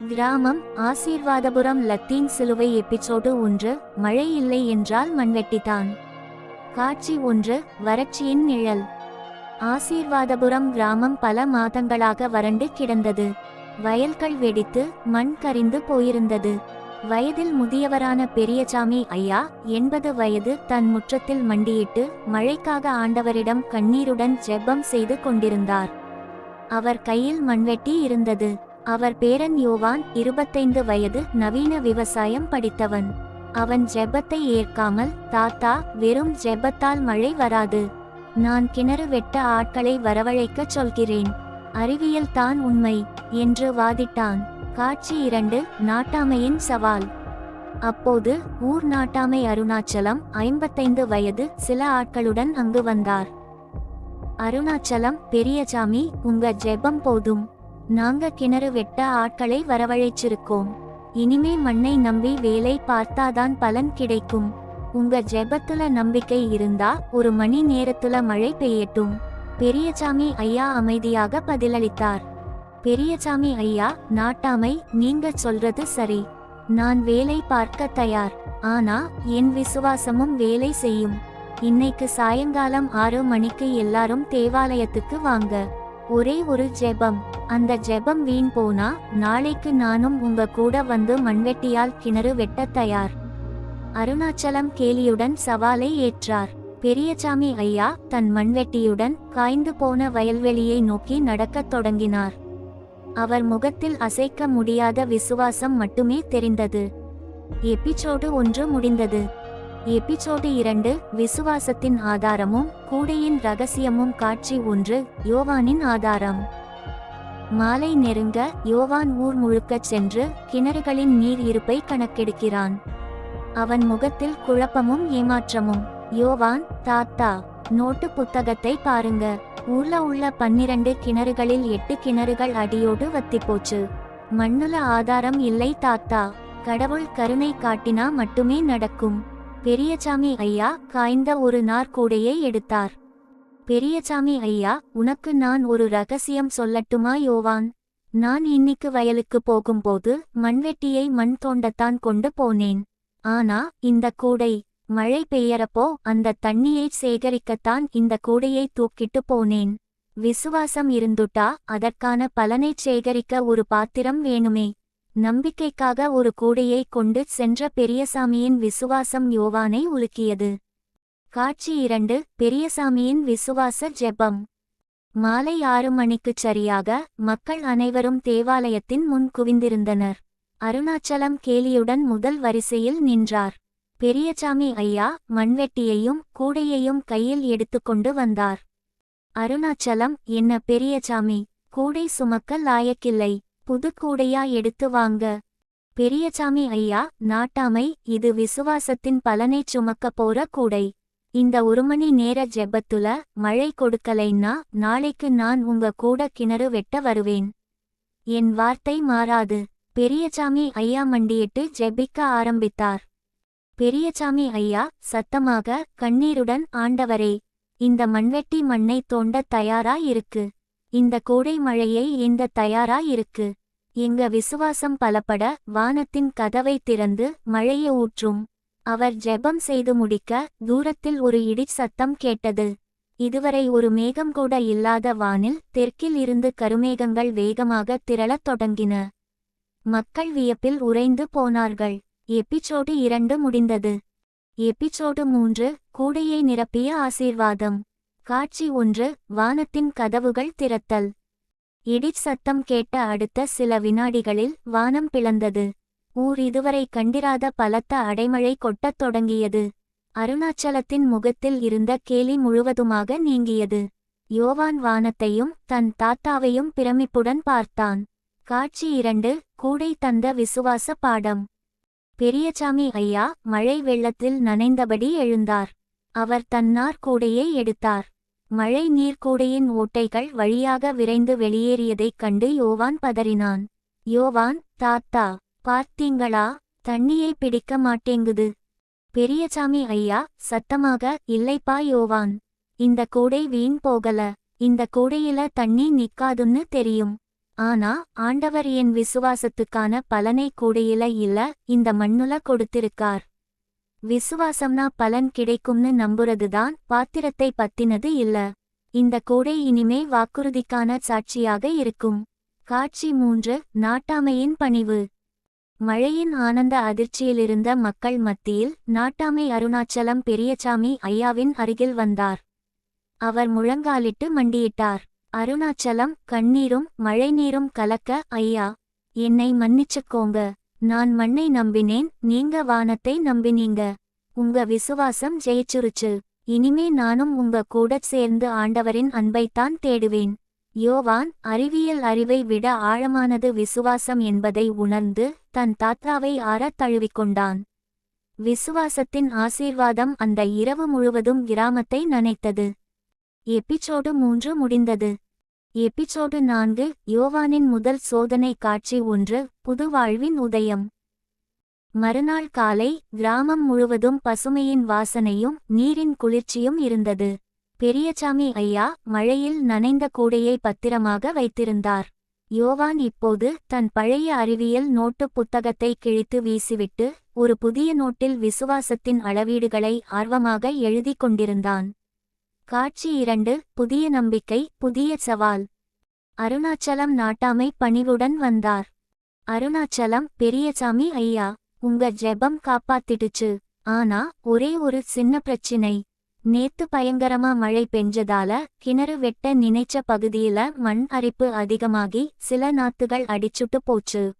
கிராமம் ஆசீர்வாதபுரம் லத்தீன் சிலுவை எபிசோடு ஒன்று மழை இல்லை என்றால் மண்வெட்டிதான் காட்சி ஒன்று வறட்சியின் நிழல். ஆசீர்வாதபுரம் கிராமம் பல மாதங்களாக வறண்டு கிடந்தது. வயல்கள் வெடித்து மண் கரிந்து போயிருந்தது. வயதில் முதியவரான பெரியசாமி ஐயா எண்பது வயது தன் முற்றத்தில் மண்டியிட்டு மழைக்காக ஆண்டவரிடம் கண்ணீருடன் ஜெபம் செய்து கொண்டிருந்தார். அவர் கையில் மண்வெட்டி இருந்தது. அவர் பேரன் யோவான் இருபத்தைந்து வயது நவீன விவசாயம் படித்தவன். அவன் ஜெபத்தை ஏற்காமல் தாத்தா வெறும் ஜெபத்தால் மழை வராது. நான் கிணறு வெட்ட ஆட்களை வரவழைக்கச் சொல்கிறேன். அறிவியல் தான் உண்மை என்று வாதிட்டான். காட்சி இரண்டு நாட்டாமையின் சவால். அப்போது ஊர் நாட்டாமை அருணாச்சலம் ஐம்பத்தைந்து வயது சில ஆட்களுடன் அங்கு வந்தார். அருணாச்சலம் பெரியசாமி உங்க ஜெபம் போதும். நாங்க கிணறு வெட்ட ஆட்களை வரவழைச்சிருக்கோம். இனிமே மண்ணை நம்பி வேலை பார்த்தாதான் பலன் கிடைக்கும். உங்க ஜெபத்துல நம்பிக்கை இருந்தா ஒரு மணி நேரத்துல மழை பெய்யட்டும். பெரியசாமி ஐயா அமைதியாக பதிலளித்தார். பெரியசாமி ஐயா நாட்டாமை நீங்க சொல்றது சரி. நான் வேலை பார்க்க தயார். ஆனா என் விசுவாசமும் வேலை செய்யும். இன்னைக்கு சாயங்காலம் ஆறு மணிக்கு எல்லாரும் தேவாலயத்துக்கு வாங்க. ஒரே ஒரு ஜெபம். அந்த ஜெபம் வீண் போனா நாளைக்கு நானும் உங்க கூட வந்து மண்வெட்டியால் கிணறு வெட்ட தயார். அருணாச்சலம் கேலியுடன் சவாலை ஏற்றார். பெரியசாமி ஐயா தன் மண்வெட்டியுடன் காய்ந்து போன வயல்வெளியை நோக்கி நடக்கத் தொடங்கினார். அவர் முகத்தில் அசைக்க முடியாத விசுவாசம் மட்டுமே தெரிந்தது. எபிசோடு ஒன்று முடிந்தது. எபிசோடு இரண்டு விசுவாசத்தின் ஆதாரமும் கூடையின் ரகசியமும் காட்சி ஒன்று யோவானின் ஆதாரம். மாலை நெருங்க யோவான் ஊர் முழுக்கச் சென்று கிணறுகளின் நீர் இருப்பை கணக்கெடுக்கிறான். அவன் முகத்தில் குழப்பமும் ஏமாற்றமும். யோவான் தாத்தா நோட்டு புத்தகத்தை பாருங்க. ஊர்ல உள்ள பன்னிரண்டு கிணறுகளில் எட்டு கிணறுகள் அடியோடு வத்தி போச்சு மண்ணுல ஆதாரம் இல்லை தாத்தா. கடவுள் கருணை காட்டினா மட்டுமே நடக்கும். பெரியசாமி ஐயா காய்ந்த ஒரு நார்கூடையை எடுத்தார். பெரியசாமி ஐயா உனக்கு நான் ஒரு ரகசியம் சொல்லட்டுமா யோவான்? நான் இன்னிக்கு வயலுக்கு போகும்போது மண்வெட்டியை மண் தோண்டத்தான் கொண்டு போனேன். ஆனா இந்த கூடை மழை பெய்யறப்போ அந்த தண்ணியை சேகரிக்கத்தான் இந்த கூடையை தூக்கிட்டு போனேன். விசுவாசம் இருந்துட்டா அதற்கான பலனைச் சேகரிக்க ஒரு பாத்திரம் வேணுமே. நம்பிக்கைக்காக ஒரு கூடையை கொண்டு சென்ற பெரியசாமியின் விசுவாசம் யோவானை உலுக்கியது. காட்சி இரண்டு பெரியசாமியின் விசுவாச ஜெபம். மாலை ஆறு மணிக்குச் சரியாக மக்கள் அனைவரும் தேவாலயத்தின் முன் குவிந்திருந்தனர். அருணாச்சலம் கேலியுடன் முதல் வரிசையில் நின்றார். பெரியசாமி ஐயா மண்வெட்டியையும் கூடையையும் கையில் எடுத்துக்கொண்டு வந்தார். அருணாச்சலம் என்ன பெரியசாமி கூடை சுமக்க லாயக்கில்லை. புது கூடையா எடுத்து வாங்க. பெரியசாமி ஐயா நாட்டாமை இது விசுவாசத்தின் பலனைச் சுமக்க போற கூடை. இந்த ஒரு மணி நேர ஜெபத்துல மழை கொடுக்கலைன்னா நாளைக்கு நான் உங்க கூட கிணறு வெட்ட வருவேன். என் வார்த்தை மாறாது. பெரியசாமி ஐயா மண்டியிட்டு ஜெபிக்க ஆரம்பித்தார். பெரியசாமி ஐயா சத்தமாக கண்ணீருடன் ஆண்டவரே இந்த மண்வெட்டி மண்ணை தோண்ட தயாரா இருக்கு. இந்த கோடை மழையை இந்த தயாரா இருக்கு. எங்க விசுவாசம் பலப்பட வானத்தின் கதவை திறந்து மழையை ஊற்றும். அவர் ஜெபம் செய்து முடிக்க தூரத்தில் ஒரு இடிச் சத்தம் கேட்டது. இதுவரை ஒரு மேகம் கூட இல்லாத வானில் தெற்கில் இருந்து கருமேகங்கள் வேகமாக திரளத் தொடங்கின. மக்கள் வியப்பில் உறைந்து போனார்கள். எபிசோடு இரண்டு முடிந்தது. எபிசோடு மூன்று கூடையை நிரப்பிய ஆசீர்வாதம். காட்சி ஒன்று வானத்தின் கதவுகள் திறத்தல். இடிச் சத்தம் கேட்ட அடுத்த சில வினாடிகளில் வானம் பிளந்தது. ஊர் இதுவரை கண்டிராத பலத்த அடைமழை கொட்டத் தொடங்கியது. அருணாச்சலத்தின் முகத்தில் இருந்த கேலி முழுவதுமாக நீங்கியது. யோவான் வானத்தையும் தன் தாத்தாவையும் பிரமிப்புடன் பார்த்தான். காட்சி இரண்டு கூடை தந்த விசுவாச பாடம். பெரியசாமி ஐயா மழை வெள்ளத்தில் நனைந்தபடி எழுந்தார். அவர் தன்னார் கூடையை எடுத்தார். மழை நீர்க்கூடையின் ஓட்டைகள் வழியாக விரைந்து வெளியேறியதைக் கண்டு யோவான் பதறினான். யோவான் தாத்தா பார்த்தீங்களா? தண்ணியை பிடிக்க மாட்டேங்குது. பெரியசாமி ஐயா சத்தமாக இல்லைப்பா யோவான். இந்த கூடை வீண் போகல. இந்த கூடையில தண்ணி நிக்காதுன்னு தெரியும். ஆனா ஆண்டவர் என் விசுவாசத்துக்கான பலனை கூடையில இல்ல இந்த மண்ணுல கொடுத்திருக்கார். விசுவாசம்னா பலன் கிடைக்கும்னு நம்புறதுதான் பாத்திரத்தை பத்தினது இல்ல. இந்த கோடை இனிமே வாக்குறுதிக்கான சாட்சியாக இருக்கும். காட்சி மூன்று நாட்டாமையின் பணிவு. மழையின் ஆனந்த அதிர்ச்சியிலிருந்த மக்கள் மத்தியில் நாட்டாமை அருணாச்சலம் பெரியசாமி ஐயாவின் அருகில் வந்தார். அவர் முழங்காலிட்டு மண்டியிட்டார். அருணாச்சலம் கண்ணீரும் மழைநீரும் கலக்க ஐயா என்னை மன்னிச்சுக்கோங்க. நான் மண்ணை நம்பினேன் நீங்க வானத்தை நம்பினீங்க. உங்க விசுவாசம் ஜெயிச்சுருச்சு. இனிமே நானும் உங்க கூடச் சேர்ந்து ஆண்டவரின் அன்பைத்தான் தேடுவேன். யோவான் அறிவியல் அறிவை விட ஆழமானது விசுவாசம் என்பதை உணர்ந்து தன் தாத்தாவை ஆறத் தழுவிக்கொண்டான். விசுவாசத்தின் ஆசீர்வாதம் அந்த இரவு முழுவதும் கிராமத்தை நனைத்தது. எபிச்சோடு மூன்று முடிந்தது. எபிசோடு நான்கு யோவானின் முதல் சோதனை காட்சி ஒன்று புது வாழ்வின் உதயம். மறுநாள் காலை கிராமம் முழுவதும் பசுமையின் வாசனையும் நீரின் குளிர்ச்சியும் இருந்தது. பெரியசாமி ஐயா மழையில் நனைந்த கூடையை பத்திரமாக வைத்திருந்தார். யோவான் இப்போது தன் பழைய அறிவியல் நோட்டு புத்தகத்தை கிழித்து வீசிவிட்டு ஒரு புதிய நோட்டில் விசுவாசத்தின் அளவீடுகளை ஆர்வமாக எழுதிக் கொண்டிருந்தான். காட்சி இரண்டு புதிய நம்பிக்கை புதிய சவால். அருணாச்சலம் நாட்டாமை பணிவுடன் வந்தார். அருணாச்சலம் பெரியசாமி ஐயா உங்க ஜெபம் காப்பாத்திடுச்சு. ஆனா ஒரே ஒரு சின்ன பிரச்சினை. நேத்து பயங்கரமா மழை பெஞ்சதால கிணறு வெட்ட நினைச்ச பகுதியில மண் அரிப்பு அதிகமாகி சில நாத்துகள் அடிச்சுட்டு போச்சு.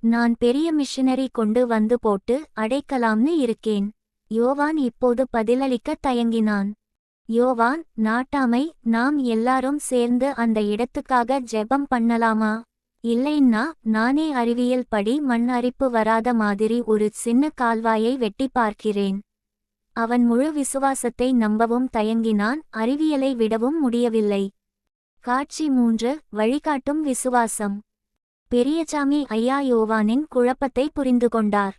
நான் பெரிய மிஷினரி கொண்டு வந்து போட்டு அடைக்கலாம்னு இருக்கேன். யோவான் இப்போது பதிலளிக்க தயங்கினான். யோவான் நாட்டாமை நாம் எல்லாரும் சேர்ந்து அந்த இடத்துக்காக ஜெபம் பண்ணலாமா? இல்லைன்னா நானே அறிவியல் படி மண் அரிப்பு வராத மாதிரி ஒரு சின்ன கால்வாயை வெட்டி பார்க்கிறேன். அவன் முழு விசுவாசத்தை நம்பவும் தயங்கினான் அறிவியலை விடவும் முடியவில்லை. காட்சி மூன்று வழிகாட்டும் விசுவாசம். பெரியசாமி ஐயா யோவானின் குழப்பத்தை புரிந்து கொண்டார்.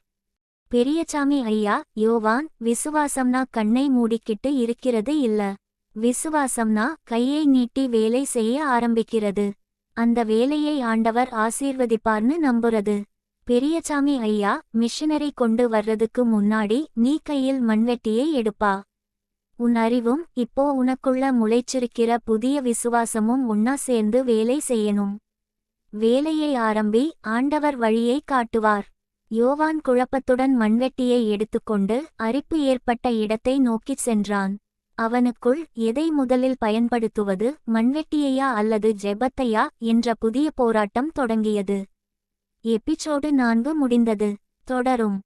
பெரியசாமி ஐயா யோவான் விசுவாசம்னா கண்ணை மூடிக்கிட்டு இருக்கிறது இல்ல. விசுவாசம்னா கையை நீட்டி வேலை செய்ய ஆரம்பிக்கிறது. அந்த வேலையை ஆண்டவர் ஆசீர்வதிப்பார்னு நம்புறது. பெரியசாமி ஐயா மிஷனரி கொண்டு வர்றதுக்கு முன்னாடி நீ கையில் மண்வெட்டியை எடுப்பா. உன் அறிவும் இப்போ உனக்குள்ள முளைச்சிருக்கிற புதிய விசுவாசமும் உன்னா சேர்ந்து வேலை செய்யணும். வேலையை ஆரம்பி ஆண்டவர் வழியை காட்டுவார். யோவான் குழப்பத்துடன் மண்வெட்டியை எடுத்துக்கொண்டு அரிப்பு ஏற்பட்ட இடத்தை நோக்கிச் சென்றான். அவனுக்குள் எதை முதலில் பயன்படுத்துவது மண்வெட்டியையா அல்லது ஜெபத்தையா என்ற புதிய போராட்டம் தொடங்கியது. எபிசோடு நான்கு முடிந்தது. தொடரும்.